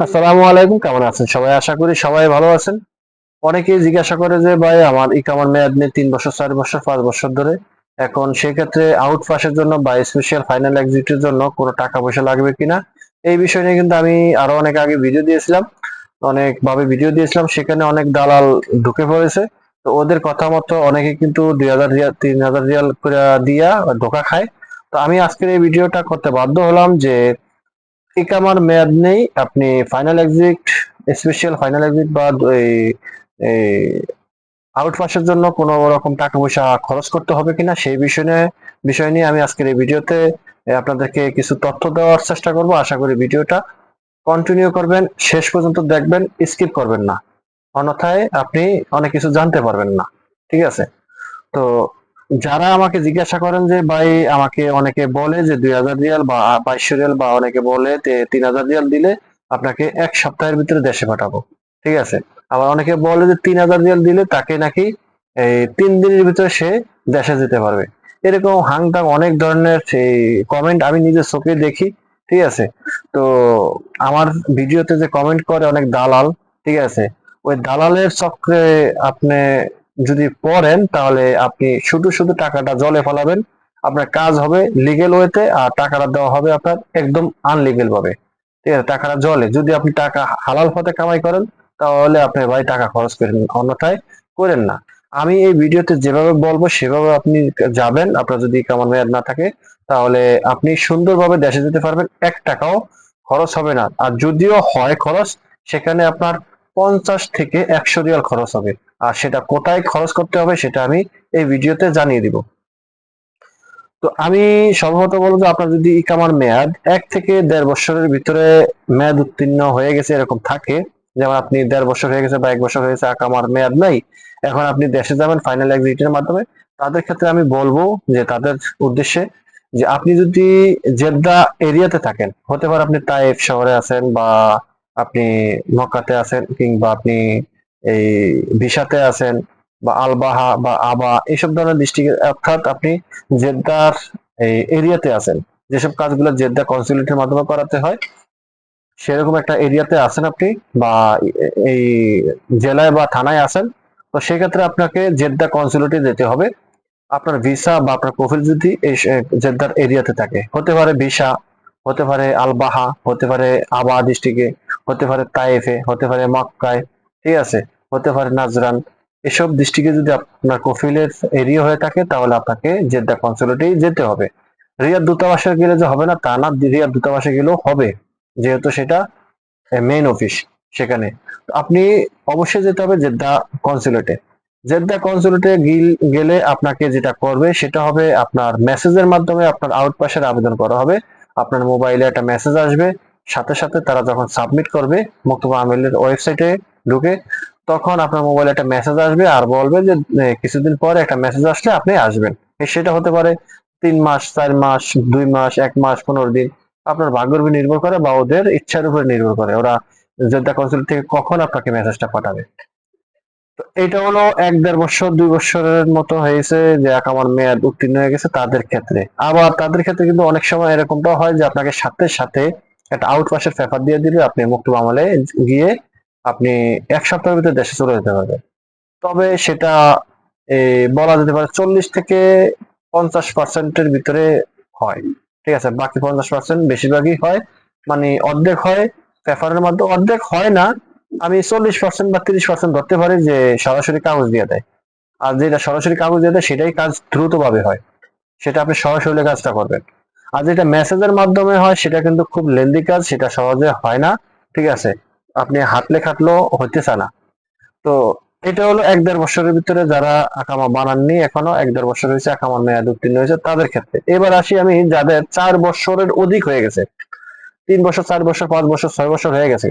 আসসালামু আলাইকুম, কেমন আছেন সবাই? আশা করি সবাই ভালো আছেন। জিজ্ঞাসা করে যে, ভাই, আমার ইকামার মেয়াদ তিন বছর, চার বছর, পাঁচ বছর ধরে। এখন সেক্ষেত্রে আউট জন্য বা স্পেশাল ফাইনাল এক্সিটের জন্য কোনো টাকা পয়সা লাগবে কিনা? এই বিষয় নিয়ে কিন্তু আমি আরও অনেক আগে ভিডিও দিয়েছিলাম। অনেক ভাবে ভিডিও দিয়েছিলাম। সেখানে অনেক দালাল ঢুকে পড়েছে। তো ওদের কথা মতো অনেকে কিন্তু দুই হাজার রিয়াল তিন হাজার রিয়াল দিয়া ধোকা খায়। তো আমি আজকের এই ভিডিওটা করতে বাধ্য হলাম যে ইকামার মেয়াদ নেই। আপনি final exit special final exit বা আউট পাসের জন্য কোনো রকম টাকা পয়সা খরচ করতে হবে কিনা সেই বিষয় বিষয় নিয়ে আমি আজকের এই ভিডিওতে আপনাদেরকে কিছু তথ্য দেওয়ার চেষ্টা করব। আশা করি ভিডিওটা কন্টিনিউ করবেন, শেষ পর্যন্ত দেখবেন স্কিপ করবেন না। অন্যথায় আপনি অনেক কিছু জানতে পারবেন না। ঠিক আছে? তো যারা আমাকে জিজ্ঞাসা করেন যে, ভাই, আমাকে অনেকে বলে যে দুই হাজার রিয়াল বা বাইশশো রিয়াল বা অনেকে বলে তিন হাজার রিয়াল দিলে আপনাকে এক সপ্তাহের ভিতরে দেশে পাঠাবো। ঠিক আছে? আবার অনেকে বলে যে তিন হাজার রিয়াল দিলে তাকে নাকি এই তিন দিনের ভিতরে সে দেশে যেতে পারবে। এরকম হাংটাং অনেক ধরনের সেই কমেন্ট আমি নিজের চোখে দেখি, ঠিক আছে? তো আমার ভিডিওতে যে কমেন্ট করে অনেক দালাল, ঠিক আছে? ওই দালালের চক্রে আপনি যদি পড়েন, তাহলে আপনি শুধু শুধু টাকাটা জলে ফেলাবেন। আপনার কাজ হবে লিগেল ওয়েতে আর টাকাটা দেওয়া হবে আপনার একদম আনলিগেল ভাবে। ঠিক আছে? টাকাটা জলে। যদি আপনি টাকা হালাল পথে কামাই করেন, তাহলে আপনি ভাই টাকা খরচ করেন, অন্যথায় করেন না। আমি এই ভিডিওতে যেভাবে বলব, সেভাবে আপনি যাবেন। আপনার যদি কামার মেয়াদ না থাকে, তাহলে আপনি সুন্দরভাবে দেশে যেতে পারবেন। এক টাকাও খরচ হবে না। আর যদিও হয় খরচ, সেখানে আপনার পঞ্চাশ থেকে একশো রিয়াল খরচ হবে। আর সেটা কোথায় খরচ করতে হবে সেটা আমি এই ভিডিওতে জানিয়ে দিব। তো আমি সম্ভবত বলব যে আপনার যদি ইকামার মেয়াদ এক থেকে দেড় বছরের ভিতরে মেয়াদ উত্তীর্ণ হয়ে গেছে এরকম থাকে, যেমন আপনি দেড় বছর হয়ে গেছে বা এক বছর হয়ে গেছে আকামার মেয়াদ নাই, এখন আপনি দেশে যাবেন ফাইনাল এক্সিটের মাধ্যমে, তাদের ক্ষেত্রে আমি বলব যে তাদের উদ্দেশ্যে যে আপনি যদি জেদ্দা এরিয়াতে থাকেন, হতে পারে আপনি তাইফ শহরে আছেন বা আপনি মক্কাতে আছেন কিংবা আপনি এই ভিসাতে আছেন বা আলবাহা বা আবা এইসব ধরনের ডিস্ট্রিক্ট অর্থাৎ আপনি জেদ্দার এই এরিয়াতে আছেন, যেসব কাজগুলো জেদ্দা কনসুলেটের মাধ্যমে করাতে হয়, সেরকম একটা এরিয়াতে আছেন আপনি বা এই জেলায় বা থানায় আছেন, তো সেক্ষেত্রে আপনাকে জেদ্দা কনসুলেটে যেতে হবে। আপনার ভিসা বা আপনার প্রোফাইল যদি এই জেদ্দার এরিয়াতে থাকে, হতে পারে ভিসা, হতে পারে আলবাহা, হতে পারে আবা ডিস্ট্রিক্টে হতে পারে তাইফে, হতে পারে মক্কায় ঠিক আছে, হতে পারে নাজরান। এসব ডিস্ট্রিক্টে যদি আপনার কফিলের এরিয়া হয়ে থাকে, তাহলে আপনাকে জেদ্দা কনসুলেটেই যেতে হবে। রিয়াদ দূতাবাসে গেলে যে হবে না, তা না, রিয়াদ দূতাবাসে গেলেও হবে। যেহেতু সেটা মেইন অফিস সেখানে। আপনি অবশ্যই যেতে হবে জেদ্দা কনসুলেটে জেদ্দা কনসুলেটে গেলে আপনাকে যেটা করবে, সেটা হবে আপনার মেসেজের মাধ্যমে আপনার আউট পাসের আবেদন করা হবে। আপনার মোবাইলে একটা মেসেজ আসবে। সাথে সাথে তারা যখন সাবমিট করবে, মুক্তবা আমিলের ওয়েবসাইটে ঢুকে তখন আপনার মোবাইলে একটা মেসেজ আসবে আর বলবে যে কিছুদিন পরে একটা মেসেজ আসলে আপনি আসবেন। সেটা হতে পারে তিন মাস, চার মাস, দুই মাস, এক মাস, পনেরো দিন। আপনার ভাগ্যের উপর নির্ভর করে বা ওদের ইচ্ছার উপর নির্ভর করে। ওরা জেদ্দা কনসুলেট থেকে কখন আপনাকে মেসেজটা পাঠাবে। তো এটা হলো এক দেড় বছর, দুই বছরের মতো হয়েছে যে, এক আমার মেয়াদ উত্তীর্ণ হয়ে গেছে তাদের ক্ষেত্রে। আবার তাদের ক্ষেত্রে কিন্তু অনেক সময় এরকমটা হয় যে, আপনাকে সাথে সাথে একটা আউট পাসের পেপার দিয়ে দিলে আপনি মুক্তব আমলে গিয়ে আপনি এক সপ্তাহের ভিতরে দেশে চলে যেতে পারবেন। তবে সেটা বলা যেতে পারে চল্লিশ থেকে পঞ্চাশ পার্সেন্টের ভিতরে হয়। ঠিক আছে? বাকি পঞ্চাশ পার্সেন্ট বেশিরভাগই হয়। মানে অর্ধেক হয় পেপারের মাধ্যমে অর্ধেক হয় না। আমি চল্লিশ পার্সেন্ট বা তিরিশ পার্সেন্ট ধরতে পারি যে সরাসরি কাগজ দিয়ে দেয়। আর যেটা সরাসরি কাগজ দিয়ে দেয়, সেটাই কাজ দ্রুতভাবে হয়। সেটা আপনি সরাসরি কাজটা করবেন। আর যেটা মেসেজের মাধ্যমে হয়, সেটা কিন্তু খুব লেন্দি কাজ, সেটা সহজে হয় না। ঠিক আছে? আপনি হাঁটলে খাটলেও হইতেছে না। তো এটা হলো এক দেড় বছরের ভিতরে যারা আকামা বানাননি, এখনও এক দেড় বছর হয়েছে আকামার মেয়াদ উত্তীর্ণ হয়েছে তাদের ক্ষেত্রে। এবার আসি আমি যাদের চার বছরের অধিক হয়ে গেছে। তিন বছর, চার বছর, পাঁচ বছর, ছয় বছর হয়ে গেছে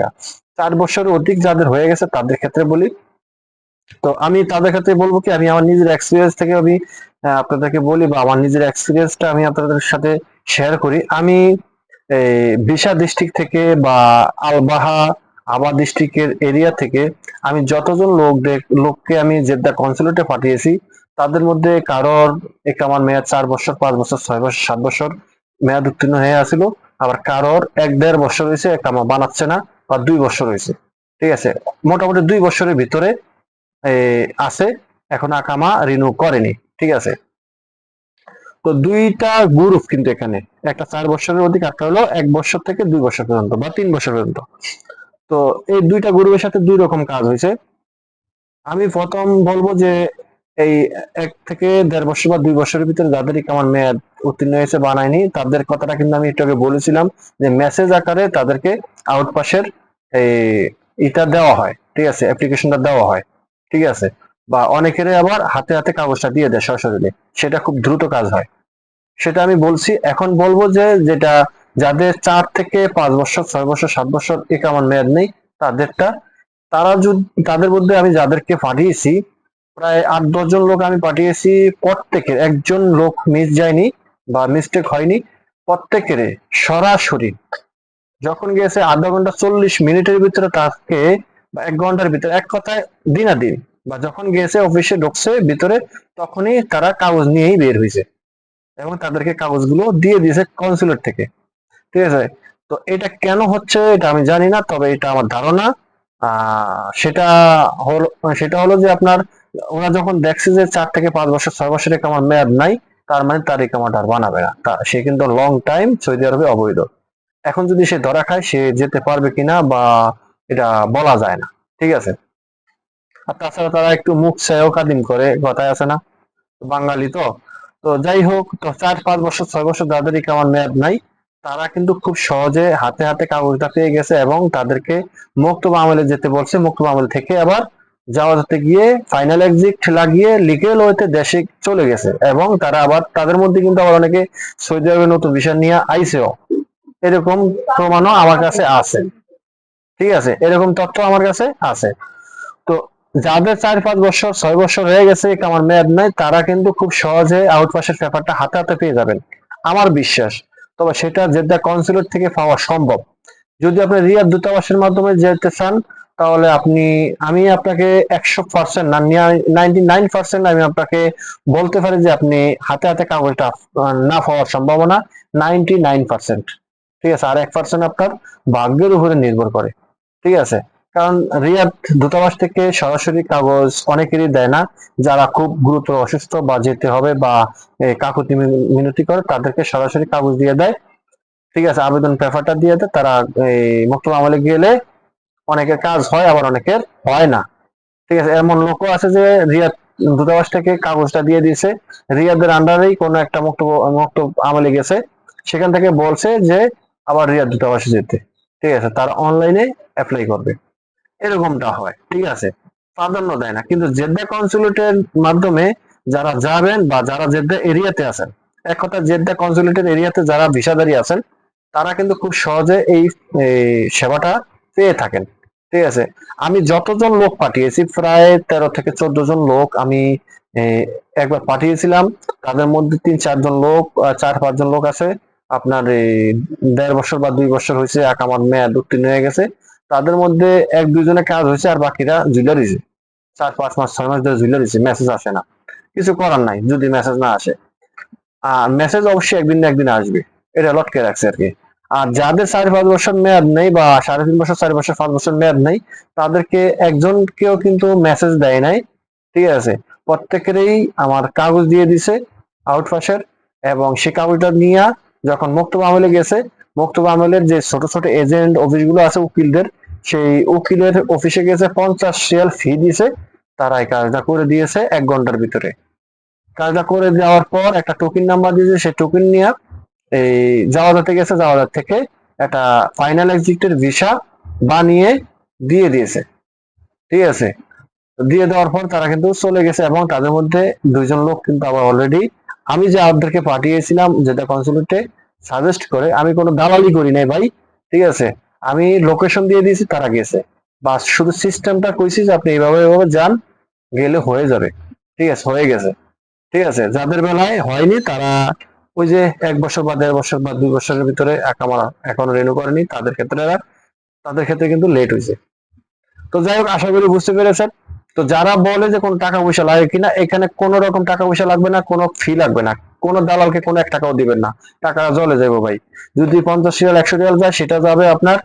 চার বছরের অধিক যাদের হয়ে গেছে তাদের ক্ষেত্রে বলি। তো আমি তাদের ক্ষেত্রে বলব কি, আমি আমার নিজের এক্সপিরিয়েন্স থেকে আমি আপনাদেরকে বলি বা আমার নিজের এক্সপিরিয়েন্সটা আমি আপনাদের সাথে শেয়ার করি। আমি বিশা ডিস্ট্রিক্ট থেকে বা আলবাহা আবা ডিস্ট্রিক্টের এরিয়া থেকে আমি যতজন লোক লোককে আমি জেদ্দা কনসুলেটে পাঠিয়েছি, তাদের মধ্যে কারোর আমার মেয়াদ চার বছর, পাঁচ বছর, ছয় বছর, সাত বছর মেয়াদ উত্তীর্ণ হয়ে আসিল। আবার কারোর এক দেড় বছর হয়েছে আমার বানাচ্ছে না, বা দুই বছর হয়েছে। ঠিক আছে? মোটামুটি দুই বছরের ভিতরে আছে। এখন আকামা রিনিউ করেনি। ঠিক আছে? তো দুইটা গ্রুপ কিন্তু এখানে। একটা চার বছরের অধিক একটা হলো এক বছর থেকে দুই বছর পর্যন্ত, বা তিন বছর পর্যন্ত। তো এই দুইটা গ্রুপের সাথে দুই রকম কাজ হয়েছে। আমি প্রথম বলব যে এই এক থেকে দেড় বছর বা দুই বছরের ভিতরে যাদের আমার মেয়াদ উত্তীর্ণ হয়েছে বানায়নি তাদের কথাটা কিন্তু আমি একটু আগে বলেছিলাম যে মেসেজ আকারে তাদেরকে আউটপাসের এই এটা দেওয়া হয়, ঠিক আছে অ্যাপ্লিকেশনটা দেওয়া হয়, ঠিক আছে। বা অনেকের আবার হাতে হাতে কাগজটা দিয়ে দেয় সরাসরি, সেটা খুব দ্রুত কাজ হয়। সেটা আমি বলছি, এখন বলব যে যেটা যাদের চার থেকে পাঁচ বছর, ছয় বছর, সাত বছর এক আমার মেয়াদ নেই, তাদেরটা, তারা যদি, তাদের মধ্যে আমি যাদেরকে পাঠিয়েছি, প্রায় আট দশজন লোক আমি পাঠিয়েছি প্রত্যেকের। একজন লোক মিস যায়নি বা মিস্টেক হয়নি প্রত্যেকের সরাসরি। যখন গিয়েছে আধা ঘণ্টা চল্লিশ মিনিটের ভিতরে তাকে, বা এক ঘণ্টার ভিতরে, এক কথায় দিনাদিন, বা যখন গিয়েছে অফিসে ঢুকছে ভিতরে, তখনই তারা কাগজ নিয়েই বের হয়েছে। এবং তাদেরকে কাগজগুলো দিয়ে দিয়েছে কনসুলেট থেকে। ঠিক আছে? তো এটা কেন হচ্ছে এটা আমি জানি না, তবে এটা আমার ধারণা। সেটা হলো সেটা হলো যে আপনার ওরা যখন দেখছে যে চার থেকে পাঁচ বছর, ছয় বছরের আমার মেয়াদ নাই, তার মানে তার কামাটা আর বানাবে না। সে কিন্তু লং টাইম সৌদি আরবে অবৈধ। এখন যদি সে ধরা খায়, সে যেতে পারবে কিনা বা এটা বলা যায় না। ঠিক আছে? আর তাছাড়া তারা একটু মুখ সেও কাদিম করে কথায় আছে না। বাঙালি তো। তো যাই হোক, তো চার, পাঁচ বছর, ছয় বছর যাদের আমার মেয়াদ নাই। তারা কিন্তু খুব সহজে হাতে হাতে কাগজটা পেয়ে গেছে এবং তাদেরকে মুক্তব আমলে যেতে বলছে মুক্তব আমল থেকে আবার যাওয়া যেতে গিয়ে ফাইনাল এক্সিট লাগিয়ে লিগেল ওয়েতে দেশে চলে গেছে এবং তারা আবার তাদের মধ্যে কিন্তু আবার অনেকে সৌদি আরবের নতুন ভিসা নিয়ে আইসেও। এরকম প্রমাণও আমার কাছে আছে। ঠিক আছে, এরকম তথ্য আমার কাছে আছে। তো যাদের চার পাঁচ বছর, ছয় বছর হয়ে গেছে আমার মেয়াদ নাই, তারা কিন্তু খুব সহজে আউটপাসের পেপারটা হাতে হাতে পেয়ে যাবেন। আমার বিশ্বাস। তবে সেটা জেদ্দা কনসুলেট থেকে পাওয়া সম্ভব। যদি আপনি রিয়াদ দূতাবাসের মাধ্যমে যেতে চান, তাহলে আপনি, আমি আপনাকে একশো পার্সেন্ট না নাইনটি নাইন পার্সেন্ট আমি আপনাকে বলতে পারি যে আপনি হাতে হাতে কাগজটা না পাওয়ার সম্ভাবনা নাইনটি নাইন পার্সেন্ট ঠিক আছে? আর এক পার্সেন্ট আপনার ভাগ্যের উপরে নির্ভর করে। ঠিক আছে? কারণ রিয়াদ দূতাবাস থেকে সরাসরি কাগজ অনেকেরই দেয় না, যারা খুব গুরুতর অসুস্থ বা যেতে হবে বা কাকুতি মিনতি করে, তাদেরকে সরাসরি কাগজ দিয়ে দেয়। ঠিক আছে, আবেদন পেপারটা দিয়ে দেয়, তারা এই মুক্ত আমলে গেলে অনেকের কাজ হয়, আবার অনেকের হয় না। ঠিক আছে, এমন লোকও আছে যে রিয়াদ দূতাবাস থেকে কাগজটা দিয়ে দিয়েছে। রিয়াদের আন্ডারেই কোনো একটা মুক্ত মুক্ত আমলে গেছে। সেখান থেকে বলছে যে, আবার রিয়াদ দূতাবাসে যেতে। ঠিক আছে, তারা অনলাইনে অ্যাপ্লাই করবে। এরকমটা হয়, ঠিক আছে? প্রাধান্য দেয় না। কিন্তু জেদ্দা কনসুলেটের মাধ্যমে যারা যাবেন বা যারা জেদ্দা এরিয়াতে আছেন, এক কথা জেদ্দা কনসুলেটের এরিয়াতে যারা ভিসাদারি আছেন, তারা কিন্তু খুব সহজে এই সেবাটা পেয়ে থাকেন, ঠিক আছে? আমি যতজন লোক পাঠিয়েছি, প্রায় তেরো থেকে চোদ্দ জন লোক আমি একবার পাঠিয়েছিলাম। তাদের মধ্যে তিন চারজন লোক চার পাঁচজন লোক আছে। আপনার দেড় বছর বা দুই বছর হয়েছে, এক আমার মেয়াদ উত্তীর্ণ হয়ে গেছে। তাদের মধ্যে এক দুজনে কাজ হয়েছে আর বাকিরা ঝুলে রয়েছে। চার, পাঁচ মাস, ছয় মাস ধরে ঝুলে রয়েছে মেসেজ আসে না। কিছু করার নাই, যদি মেসেজ না আসে। আর মেসেজ অবশ্যই একদিন না একদিন আসবে। এটা লটকে রাখছে আর কি আর যাদের সাড়ে পাঁচ বছর মেয়াদ নেই বা সাড়ে তিন বছর, চার বছর, পাঁচ বছর মেয়াদ নেই, তাদেরকে একজনকেও কিন্তু মেসেজ দেয় নাই। ঠিক আছে? প্রত্যেকেরই আমার কাগজ দিয়ে দিছে আউটপাসের এবং সে কাগজটা নিয়ে যখন মুক্তব আমলে গেছে মুক্তব আমলের যে ছোট ছোট এজেন্ট অফিসগুলো আছে উকিলদের সেই উকিলের অফিসে গেছে পঞ্চাশ রিয়াল ফি দিয়েছে। তারাই কাজটা করে দিয়েছে এক ঘণ্টার ভিতরে। কাজটা করে দেওয়ার পর একটা টোকেন নাম্বার দিয়েছে, সেই টোকেন নিয়ে এই জাওয়াদাতে গেছে, জাওয়াদাত থেকে একটা ফাইনাল এক্সিটের ভিসা বানিয়ে দিয়ে দিয়েছে। ঠিক আছে? দিয়ে দেওয়ার পর তারা কিন্তু চলে গেছে এবং তাদের মধ্যে দুইজন লোক কিন্তু আবার অলরেডি আমি যে আপনাদেরকে পাঠিয়েছিলাম যেটা কনসুলেটে সাজেস্ট করে, আমি কোনো দালালি করি নাই ভাই। ঠিক আছে? আমি লোকেশন দিয়ে দিয়েছি, তারা গেছে। বা শুধু সিস্টেমটা কইছি যে আপনি এইভাবে এইভাবে যান, গেলে হয়ে যাবে। ঠিক আছে, হয়ে গেছে। ঠিক আছে, যাদের বেলায় হয়নি, তারা ওই যে এক বছর বা দেড় বছর বা দুই বছরের ভিতরে একামারা এখনও রেনু করেনি, তাদের ক্ষেত্রে তাদের ক্ষেত্রে কিন্তু লেট হয়েছে। তো যাই হোক, আশা করি বুঝতে পেরেছেন। তো যারা বলে যে কোনো টাকা পয়সা লাগে কিনা, এখানে কোনো রকম টাকা পয়সা লাগবে না, কোনো ফি লাগবে না। কোনো দালালকে কোনো এক টাকাও দিবেন না। টাকা জলে যাব ভাই। যদি পঞ্চাশ রিয়াল, একশো রিয়াল যায়, সেটা যাবে আপনার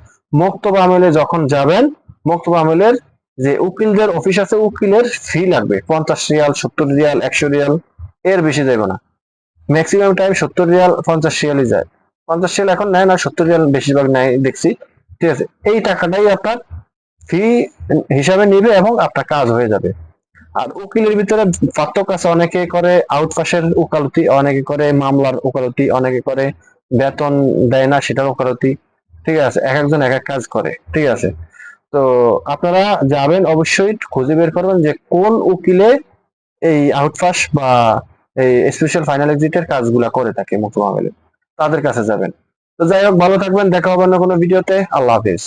মোক্তবা আমেলে যখন যাবেন, মোক্তবা আমেলের যে উকিলদের অফিস আছে, উকিলের ফি লাগবে। পঞ্চাশ রিয়াল, সত্তর রিয়াল, একশো রিয়াল, এর বেশি যাবে না। ম্যাক্সিমাম টাইম সত্তর রিয়াল, পঞ্চাশ রিয়ালই যায়। পঞ্চাশ রিয়াল এখন নেয় না, সত্তর রিয়াল বেশিরভাগ নেয়, দেখছি। ঠিক আছে, এই টাকাটাই আপনার ফি হিসাবে নিবে এবং আপনার কাজ হয়ে যাবে। আর উকিলের ভিতরে পার্থক্য আছে, অনেকে করে আউটপাসের ওকালতি, অনেকে করে মামলার ওকালতি, অনেকে করে বেতন দেয় না, সেটার ওকালতি। ঠিক আছে, এক একজন এক এক কাজ করে, ঠিক আছে। তো আপনারা যাবেন, অবশ্যই খুঁজে বের করবেন যে কোন উকিলে এই আউটপাস বা এই স্পেশাল ফাইনাল এক্সিটের কাজগুলা করে থাকে মুক্ত মামলে তাদের কাছে যাবেন। তো যাই হোক, ভালো থাকবেন, দেখা হবে অন্য কোনো ভিডিওতে। আল্লাহ হাফিজ।